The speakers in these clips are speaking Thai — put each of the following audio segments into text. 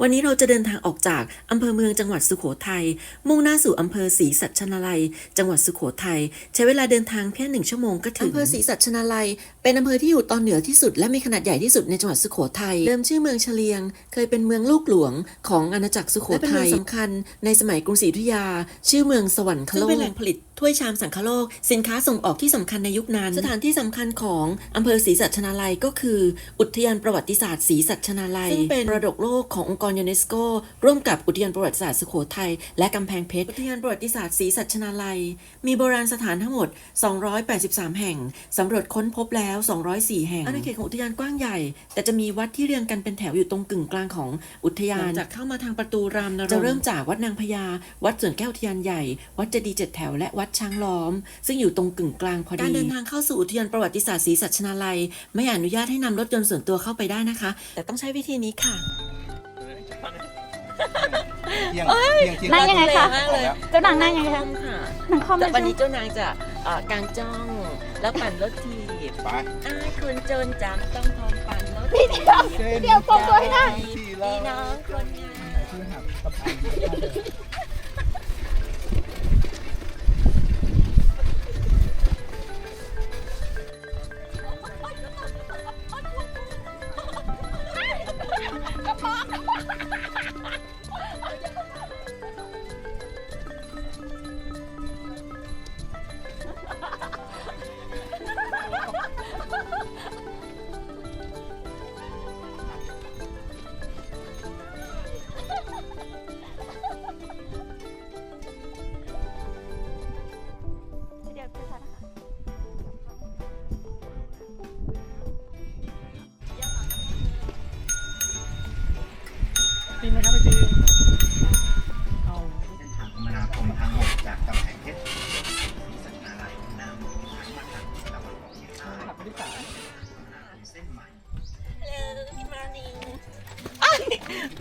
วันนี้เราจะเดินทางออกจากอำเภอเมืองจังหวัดสุโขทัย มุ่งหน้าสู่อำเภอศรีสัชนาลัย จังหวัดสุโขทัย ใช้เวลาเดินทางแค่หนึ่งชั่วโมงก็ถึงอำเภอศรีสัชนาลัย เป็นอำเภอที่อยู่ตอนเหนือที่สุด และมีขนาดใหญ่ที่สุดในจังหวัดสุโขทัย เดิมชื่อเมืองเฉลียง เคยเป็นเมืองลูกหลวงของอาณาจักรสุโขทัยและเป็นเมืองสำคัญในสมัยกรุงศรีอยุธยา ชื่อเมืองสวรรคโลกซึ่งเป็นแหล่งผลิต ถ้วยชามสังคโลก สินค้าส่งออกที่สำคัญในยุคนั้น สถานที่สำคัญของอำเภอศรีสัชนาลัยก็คือ อุทยานประวัติศาสตร์ศรีสัชนาลัยซึ่งเป็นมรดกโลกขององค์กรยูเนสโกร่วมกับอุทยานประวัติศาสตร์สุโขทัยและกำแพงเพชร อุทยานประวัติศาสตร์ศรีสัชนาลัย มีโบราณสถานทั้งหมด 283 แห่งสำรวจค้นพบแล้ว 204 แห่งอาณาเขตของอุทยานกว้างใหญ่ แต่จะมีวัดที่เรียงกันเป็นแถวอยู่ตรงกึ่งกลางของอุทยานจากเข้ามาทางประตูรามนรงค์จะเริ่มจากวัดนางพญาวัดสวนแก้วอุทยานใหญ่ วัดเจดีย์เจ็ดแถวและวัดช้างล้อม ซึ่งอยู่ตรงกึ่งกลางพอดี การเดินทางเข้าสู่อุทยานประวัติศาสตร์ศรีสัชนาลัย ไม่อนุญาตให้นำรถยนต์ส่วนตัวเข้าไปได้นะคะ แต่ต้องใช้วิธีนี้ค่ะเที่ยงเที่ยงเที่ยงนั่งยังไงคะมากเลยเจ้านางนั่งยังไงคะค่ะนั่งคล่อมแต่เลยวันใช่นี้ไหมเจ้านางจะเอ่อกางจ้องแล้วปั่นรถทีบไปอ้ายคนจนจังต้องพร้อมปั่นรถพี่เดียวพี่เดียวโกงตัวให้ได้พี่น้องคนงาม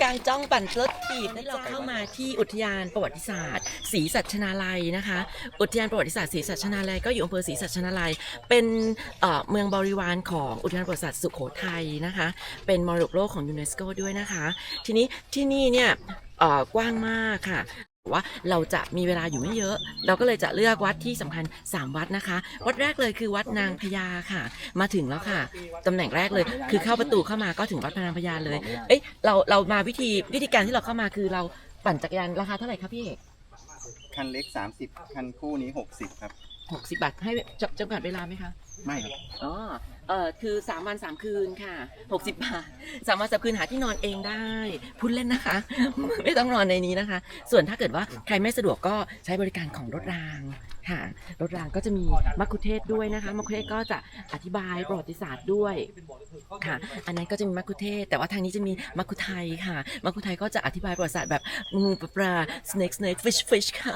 กางจ้องปั่นรถถีบแล้วเราเข้ามาที่อุทยานประวัติศาสตร์ศรีสัชนาลัยนะคะ อุทยานประวัติศาสตร์ศรีสัชนาลัยก็อยู่อำเภอศรีสัชนาลัย เป็นเอ่อเมืองบริวารของอุทยานประวัติศาสตร์สุโขทัยนะคะ เป็นมรดกโลกของยูเนสโกด้วยนะคะ ทีนี้ที่นี่เนี่ยเอ่อกว้างมากค่ะ ว่าเราจะมีเวลาอยู่ไม่เยอะ เราก็เลยจะเลือกวัดที่สำคัญ 3 วัดนะคะ วัดแรกเลยคือวัดนางพญาค่ะ มาถึงแล้วค่ะตำแหน่งแรกเลย คือเข้าประตูเข้ามาก็ถึงวัดนางพญาเลย เอ้ยเราเรามาวิธีวิธีการที่เราเข้ามาคือเราปั่นจักรยานราคาเท่าไหร่ครับพี่เอกคันเล็ก 30 คันคู่นี้ 60 ครับหกสิบบาทให้จำจำกัดเวลาไหมคะ ไม่ครับอ๋อ เออคือสามวันสามคืนค่ะหกสิบบาทสามวันสามคืนหาที่นอนเองได้พูดเล่นนะคะ ไม่ต้องนอนในนี้นะคะ ส่วนถ้าเกิดว่าใครไม่สะดวกก็ใช้บริการของรถรางค่ะรถรางก็จะมีมัคคุเทศก์ด้วยนะคะมัคคุเทศก์ก็จะอธิบายประวัติศาสตร์ด้วยค่ะ อันนั้นก็จะมีมัคคุเทศก์แต่ว่าทางนี้จะมีมัคคุไทยค่ะมัคคุไทยก็จะอธิบายประวัติศาสตร์แบบงูปลาปลา snake snake fish fish ค่ะ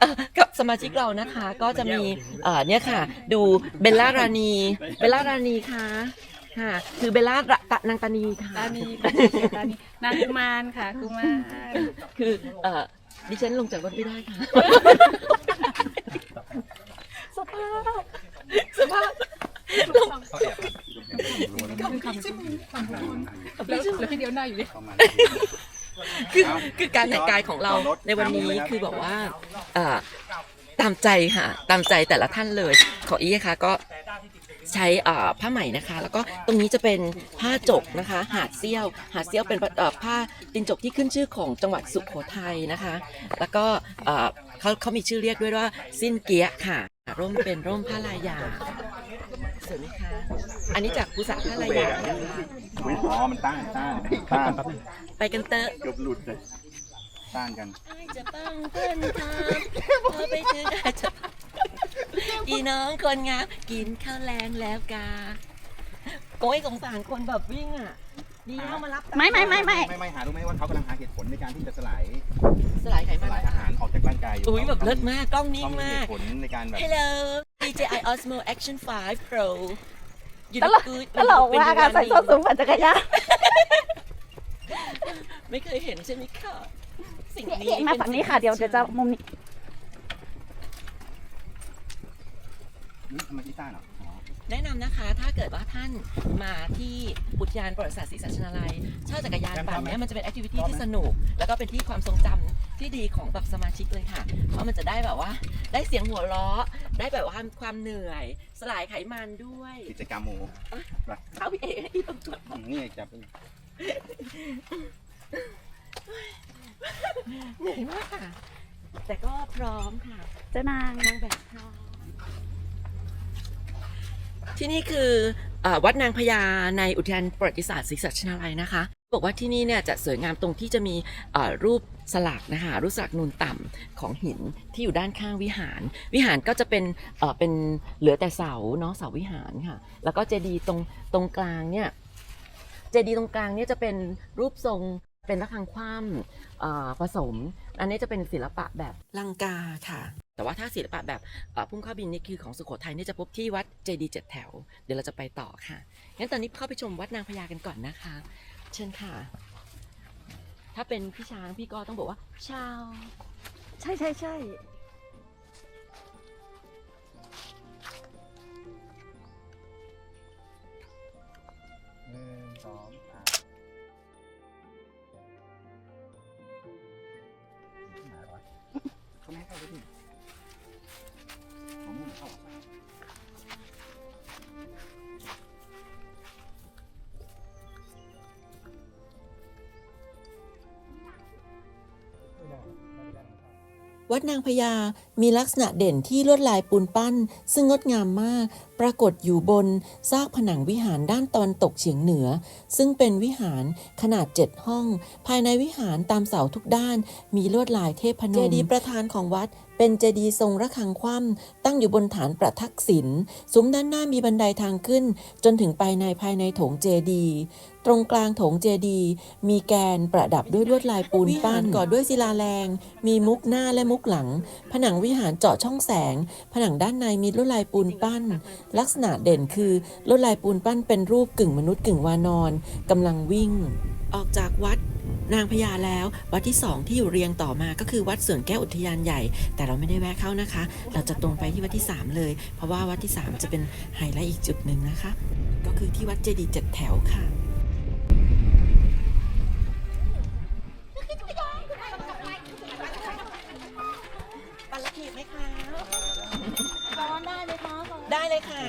เอ่อกับสมาชิกเรานะคะก็จะมีเอ่อเนี่ยค่ะ ดูเบลล่ารานีเบลล่ารานีค่ะค่ะ คือเบลล่าระตะนางตานีค่ะ ตานีตานีนางกุมารค่ะกุมารคือเอ่อดิฉันลงจากรถไม่ได้ค่ะ สภาพสภาพลงเขาแอบรู้แล้วแล้วแล้วพี่เดียวหน้าอยู่ดิเข้ามา คือคือการแต่งกายของเราในวันนี้คือบอกว่าเอ่อตามใจค่ะ ตามใจแต่ละท่านเลย ของอีค่ะก็ใช้เอ่อผ้าไหมนะคะ แล้วก็ตรงนี้จะเป็นผ้าจกนะคะ หาดเซี่ยว หาดเซี่ยวเป็นเอ่อผ้าตินจกที่ขึ้นชื่อของจังหวัดสุโขทัยนะคะ แล้วก็เอ่อเขาเขามีชื่อเรียกด้วยว่าสิ้นเกียะค่ะ ร่มเป็นร่มผ้าลายยาง สวยไหมคะ อันนี้จากกุศลผ้าลายยางนะคะอุ๊ยอ๋อมันต้านต้านต้านไปกันเตอะเกือบหลุดเลยต้านกันจะปังเพื่อนทางพอไปถึงอาจจะอีน้องคนงามกินข้าวแรงแล้วกาโก้ยสงสารคนแบบวิ่งอะดีแล้วมารับไม่ไม่ไม่ไม่ ไม่ไม่หารู้ไหมว่าเขากำลังหาเหตุผลในการที่จะสลายสลายไขสมันลายอาหารออกจากร่างกายอยู่อุ้ยแบบเลิศมากกล้องนิ่ต้งองมีเหมากตุผลในการแบบ Hello DJI Osmo Action 5 Pro อยู่ตลกในตลกว่าการใส่ส้นสูงปั่นจักรยานไม่เคยเห็นใช่ไหมคะสิ่งพี่นี้เอกมาฝั่งนี้ค่ะ เดี๋ยวเดี๋ยวจะมุมนี้อืมทำไมที่ต้านเหรออ๋อแนะนำนะคะถ้าเกิดว่าท่านมาที่อุทยานประวัติศาสตร์ศรีสัชนาลัยเช่าจักรยานปั่นเนี่ยมันจะเป็นแอคทิวิตี้ที่สนุก แล้วก็เป็นที่ความทรงจำ ที่ดีของแบบสมาชิกเลยค่ะ เพราะมันจะได้แบบว่า ได้เสียงหัวเราะ ได้แบบว่าความเหนื่อย สลายไขมันด้วยกิจกรรมหมูเอาพี่เอกที่ต้องจดอืมนี่จับเป็นเหนื่อยมากค่ะ แต่ก็พร้อมค่ะเจ้านางนางแบบพร้อมที่นี่คือเออวัดนางพญาในอุทยานประวัติศาสตร์ศรีสัชนาลัยนะคะ บอกว่าที่นี่เนี่ยจะสวยงามตรงที่จะมีเอ่อรูป สลักนะคะรูปสลักนูนต่ำของหินที่อยู่ด้านข้างวิหาร วิหารก็จะเป็นเอ่อเป็นเหลือแต่เสาเนาะเสาวิหารค่ะ แล้วก็เจดีย์ตรงตรงกลางเนี่ยเจดีย์ตรงกลางเนี่ยจะเป็นรูปทรงเป็นระฆังคว่ำผสม อันนี้จะเป็นศิลปะแบบลังกาค่ะ แต่ว่าถ้าศิลปะแบบพุ่มข้าบินนี่คือของสุโขทัยนี่จะพบที่วัดเจดีย์เจ็ดแถว เดี๋ยวเราจะไปต่อค่ะ งั้นตอนนี้เข้าไปชมวัดนางพญากันก่อนนะคะ เชิญค่ะ ถ้าเป็นพี่ช้างพี่ก็ต้องบอกว่า ชาว ใช่ใช่ใช่หนึ่งสอง วัดนางพญามีลักษณะเด่นที่ลวดลายปูนปั้น ซึ่งงดงามมาก ปรากฏอยู่บนซากผนังวิหารด้านตอนตกเฉียงเหนือ ซึ่งเป็นวิหารขนาดเจ็ดห้อง ภายในวิหารตามเสาทุกด้าน มีลวดลายเทพนมเจดีย์ประธานของวัดเป็นเจดีย์ทรงระฆังคว่ำตั้งอยู่บนฐานประทักษิณซุ้มด้านหน้ามีบันไดทางขึ้น จนถึงไปในภายในโถงเจดีย์ตรงกลางโถงเจดีย์มีแกนประดับด้วยลวดลายปูนปั้นก่อด้วยศิลาแรง มีมุกหน้าและมุกหลัง ผนังวิหารเจาะช่องแสง ผนังด้านในมีลวดลายปูนปั้น ลักษณะเด่นคือลวดลายปูนปั้นเป็นรูปกึ่งมนุษย์กึ่งวานอนกำลังวิ่ง ออกจากวัดนางพญาแล้ววัดที่สองที่อยู่เรียงต่อมาก็คือวัดสวนแก้วอุทยานใหญ่ แต่เราไม่ได้แวะเข้านะคะ เราจะตรงไปที่วัดที่สามเลย เพราะว่าวัดที่สามจะเป็นไฮไลท์อีกจุดหนึ่งนะคะ ก็คือที่วัดเจดีย์เจ็ดแถวค่ะปันละขีดไหมคะร้อนได้เลยคะได้เลยค่ะ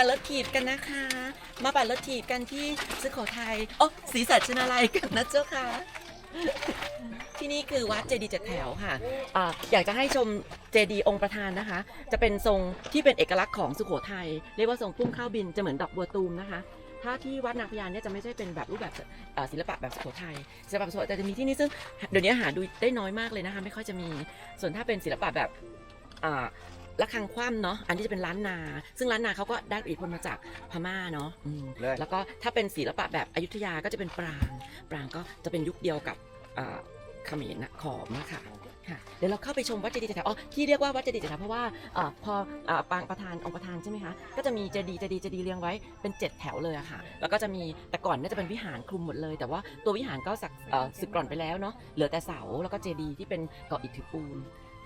ปั่นรถถีบกันนะคะ มาปั่นรถถีบกันที่สุโขทัยโอ้ศรีสัชนาลัยกันนะเจ้าค่ะ ที่นี่คือวัดเจดีย์เจ็ดแถวค่ะอาอยากจะให้ชมเจดีย์องค์ประธานนะคะ จะเป็นทรงที่เป็นเอกลักษณ์ของสุโขทัยเรียกว่าทรงพุ่มข้าวบินจะเหมือนดอกบัวตูมนะคะถ้าที่วัดนางพญาเนี่ยจะไม่ใช่เป็นแบบรูปแบบศิลปะแบบสุโขทัยศิลปะสุโขทัยแต่จะมีที่นี่ซึ่งเดี๋ยวนี้หาดูได้น้อยมากเลยนะคะ ไม่ค่อยจะมีส่วนถ้าเป็นศิลปะแบบ อ่าละคังคว่ำเนาะอันนี้จะเป็นล้านนา ซึ่งล้านนาเขาก็ได้อิทธิพลมาจากพม่าเนาะอืมเลย แล้วก็ถ้าเป็นศิลปะแบบอยุธยาก็จะเป็นปราง ปรางก็จะเป็นยุคเดียวกับอ่าเขมรนะขอมอะค่ะค่ะเดี๋ยวเราเข้าไปชมวัดเจดีย์เจ็ดแถวอ๋อที่เรียกว่าวัดเจดีย์เจ็ดแถวเพราะว่าอ่าพออ่าปางประธานองค์ประธานใช่ไหมคะก็จะมีเจดีย์เจดีย์เจดีย์เรียงไว้เป็นเจ็ดแถวเลยอะค่ะแล้วก็จะมีแต่ก่อนเนี่ยจะเป็นวิหารคลุมหมดเลย แต่ว่าตัววิหารก็สักเอ่อสึกกร่อนไปแล้วเนาะเหลือแต่เสาแล้วก็เจดีย์ที่เป็นเกาะอิฐถือปูน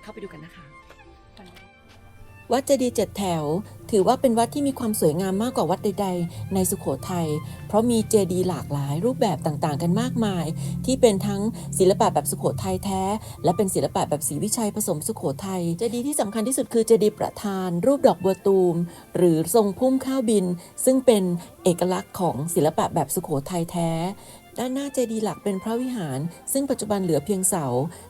เข้าไปดูกันนะคะ วัดเจดีย์เจ็ดแถว ถือว่าเป็นวัดที่มีความสวยงามมากกว่าวัดใด ๆ ในสุขโขทัย เพราะมีเจดีย์หลากหลายรูปแบบต่างๆ กันมากมาย ที่เป็นทั้งศิลปะแบบสุขโขทัยแท้ และเป็นศิลปะแบบศรีวิชัยผสมสุขโขทัย เจดีย์ที่สำคัญที่สุดคือเจดีย์ประธาน รูปดอกบัวตูม หรือทรงพุ่มข้าวบิน ซึ่งเป็นเอกลักษณ์ของศิลปะแบบสุขโขทัยแท้ ด้านหน้าเจดีย์หลักเป็นพระวิหาร ซึ่งปัจจุบันเหลือเพียงเสา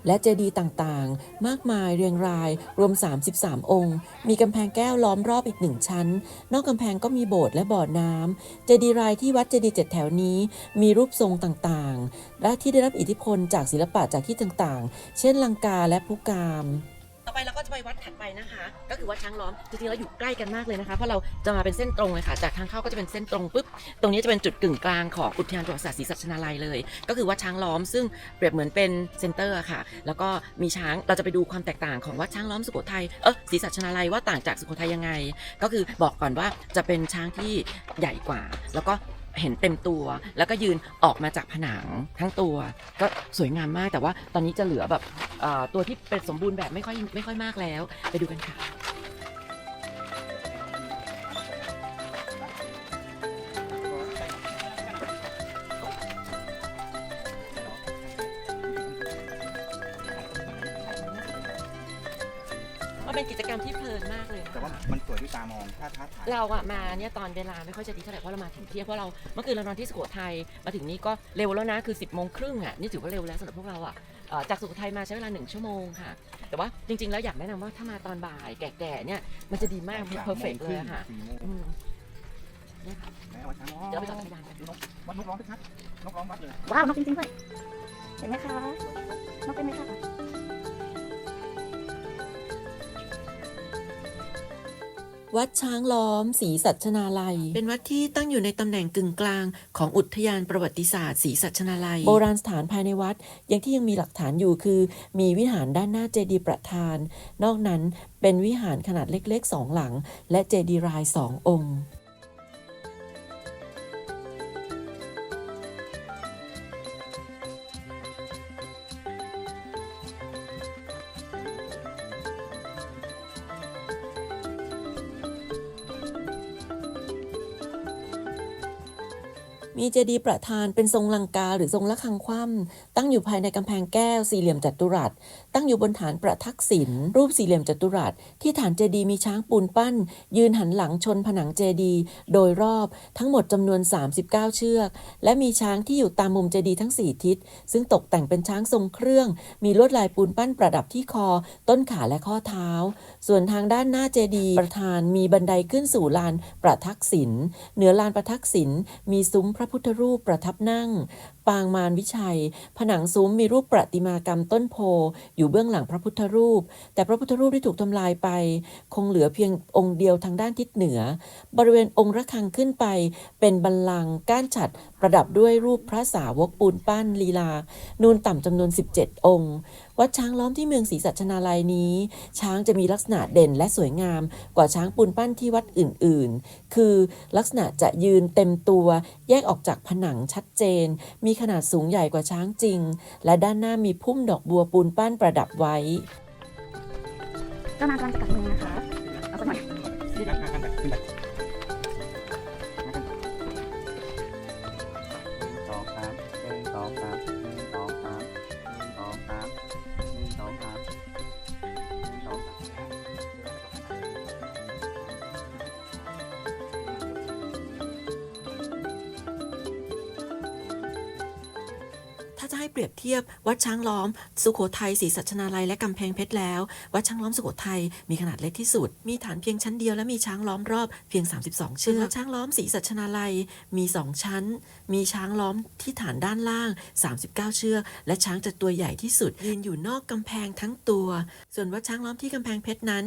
และเจดีย์ต่างๆ มากมายเรียงราย รวม 33 องค์ มีกำแพงแก้วล้อมรอบอีกหนึ่งชั้น นอกกำแพงก็มีโบสถ์และบ่อน้ำเจดีย์รายที่วัดเจดีย์เจ็ดแถวนี้ มีรูปทรงต่างๆ และที่ได้รับอิทธิพลจากศิลปะจากที่ต่างๆ เช่นลังกาและพุกาม ต่อไปเราก็จะไปวัดถัดไปนะคะ ก็คือวัดช้างล้อมจริงๆแล้วอยู่ใกล้กันมากเลยนะคะ เพราะเราจะมาเป็นเส้นตรงเลยค่ะ จากทางเข้าก็จะเป็นเส้นตรงปุ๊บ ตรงนี้จะเป็นจุดกึ่งกลางของอุทยานประวัติศาสตร์ศรีสัชนาลัยเลย ก็คือวัดช้างล้อม ซึ่งเปรียบเหมือนเป็นเซ็นเตอร์ค่ะ แล้วก็มีช้าง เราจะไปดูความแตกต่างของวัดช้างล้อมสุโขทัย เออศรีสัชนาลัยว่าต่างจากสุโขทัยยังไง ก็คือบอกก่อนว่าจะเป็นช้างที่ใหญ่กว่า แล้วก็ เห็นเต็มตัว แล้วก็ยืนออกมาจากผนังทั้งตัว ก็สวยงามมากแต่ว่าตอนนี้จะเหลือแบบตัวที่เป็นสมบูรณ์แบบไม่ค่อยไม่ค่อยมากแล้ว ไปดูกันค่ะมันเป็นกิจกรรมที่เพลินมากเลย แต่ว่ามันสวยด้วยตามองถ้าถ้าถ่ายเราอะมาเนี่ยตอนเวลาไม่ค่อยจะดีเท่าไหร่เพราะเรามาถึงเที่ยงเพราะเราเมื่อคืนเรานอนที่สุโขทัยมาถึงนี่ก็เร็วแล้วนะคือ 10บโมงครึ่งอะนี่ถือว่าเร็วแล้วสำหรับพวกเราอะเอ่อจากสุโขทัยมาใช้เวลาหนึ่งชั่วโมงค่ะ แต่ว่าจริง ๆ แล้วอยากแนะนำว่าถ้ามาตอนบ่ายแก่ๆเนี่ยมันจะดีมากเพอร์เฟกเลยอะค่ะสี่โมงอืมเนี่ยค่ะไหนเอาไว้ช้างเดี๋ยวเราไปจอดจักรยานกันดูนกวัดนกร้องสิครับนกร้องวัดเลยว้าวนกจริงๆด้วยเห็นไหมคะนกเป็นไหมคะ วัดช้างล้อมศรีสัชนาลัย เป็นวัดที่ตั้งอยู่ในตำแหน่งกึ่งกลาง ของอุทยานประวัติศาสตร์ศรีสัชนาลัย โบราณสถานภายในวัดยังที่ยังมีหลักฐานอยู่คือ มีวิหารด้านหน้าเจดีย์ประธาน นอกนั้นเป็นวิหารขนาดเล็กๆสองหลัง และเจดีย์รายสององค์ มีเจดีย์ประธานเป็นทรงลังกาหรือทรงละคังคว่ำตั้งอยู่ภายในกำแพงแก้วสี่เหลี่ยมจัตุรัส ตั้งอยู่บนฐานประทักษิณรูปสี่เหลี่ยมจัตุรัส ที่ฐานเจดีย์มีช้างปูนปั้น ยืนหันหลังชนผนังเจดีย์โดยรอบทั้งหมดจำนวน 39 เชือก และมีช้างที่อยู่ตามมุมเจดีย์ทั้ง 4 ทิศ ซึ่งตกแต่งเป็นช้างทรงเครื่อง มีลวดลายปูนปั้นประดับที่คอ ต้นขาและข้อเท้า ส่วนทางด้านหน้าเจดีย์ประธานมีบันไดขึ้นสู่ลานประทักษิณเหนือลานประทักษิณมีซุ้มพระพุทธรูปประทับนั่ง ปางมารวิชัย ผนังซุ้มมีรูปประติมากรรมต้นโพ อยู่เบื้องหลังพระพุทธรูป แต่พระพุทธรูปที่ถูกทำลายไป คงเหลือเพียงองค์เดียวทางด้านทิศเหนือ บริเวณองค์ระฆังขึ้นไป เป็นบัลลังก์ก้านฉัดประดับด้วยรูปพระสาวกปูนปั้นลีลา นูนต่ำจำนวน 17 องค์วัดช้างล้อมที่เมืองศรีสัชนาลัยนี้ ช้างจะมีลักษณะเด่นและสวยงามกว่าช้างปูนปั้นที่วัดอื่นๆ คือลักษณะจะยืนเต็มตัวแยกออกจากผนังชัดเจน มีขนาดสูงใหญ่กว่าช้างจริง และด้านหน้ามีพุ่มดอกบัวปูนปั้นประดับไว้ ก็มานางกำลังจะกลับเมืองนะคะ เปรียบเทียบวัดช้างล้อม สุโขทัยศรีสัชนาลัยและกำแพงเพชรแล้ว วัดช้างล้อมสุโขทัยมีขนาดเล็กที่สุด มีฐานเพียงชั้นเดียวและมีช้างล้อมรอบเพียง 32 เชือกช้างล้อมศรีสัชนาลัยมี 2 ชั้น มีช้างล้อมที่ฐานด้านล่าง 39 เชือกและช้างจะตัวใหญ่ที่สุดยืนอยู่นอกกำแพงทั้งตัว ส่วนวัดช้างล้อมที่กำแพงเพชรนั้น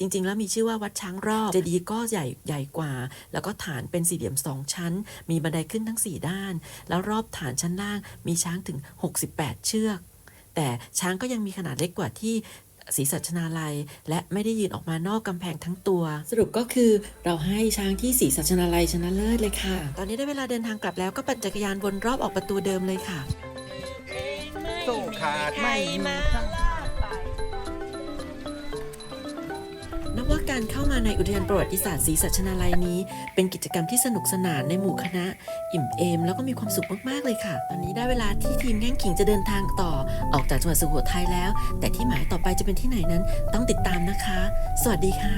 จริง ๆ แล้วมีชื่อว่าวัดช้างรอบเจดีย์ก็ใหญ่ใหญ่กว่า แล้วก็ฐานเป็นสี่เหลี่ยมสองชั้น มีบันไดขึ้นทั้ง 4 ด้าน แล้วรอบฐานชั้นล่างมีช้างถึง 68 เชือก แต่ช้างก็ยังมีขนาดเล็กกว่าที่ศรีสัชนาลัย และไม่ได้ยืนออกมานอกกำแพงทั้งตัว สรุปก็คือเราให้ช้างที่ศรีสัชนาลัยชนะเลิศเลยค่ะ ตอนนี้ได้เวลาเดินทางกลับแล้วก็ปั่นจักรยานวนรอบออกประตูเดิมเลยค่ะ สู้ขาดไม่มี ว่าการเข้ามาในอุทยานประวัติศาสตร์ศรีสัชนาลัยนี้ เป็นกิจกรรมที่สนุกสนานในหมู่คณะ อิ่มเอม แล้วก็มีความสุขมากๆเลยค่ะ ตอนนี้ได้เวลาที่ทีมแง่งขิงจะเดินทางต่อออกจากจังหวัดสุโขทัยแล้ว แต่ที่หมายต่อไปจะเป็นที่ไหนนั้นต้องติดตามนะคะ สวัสดีค่ะ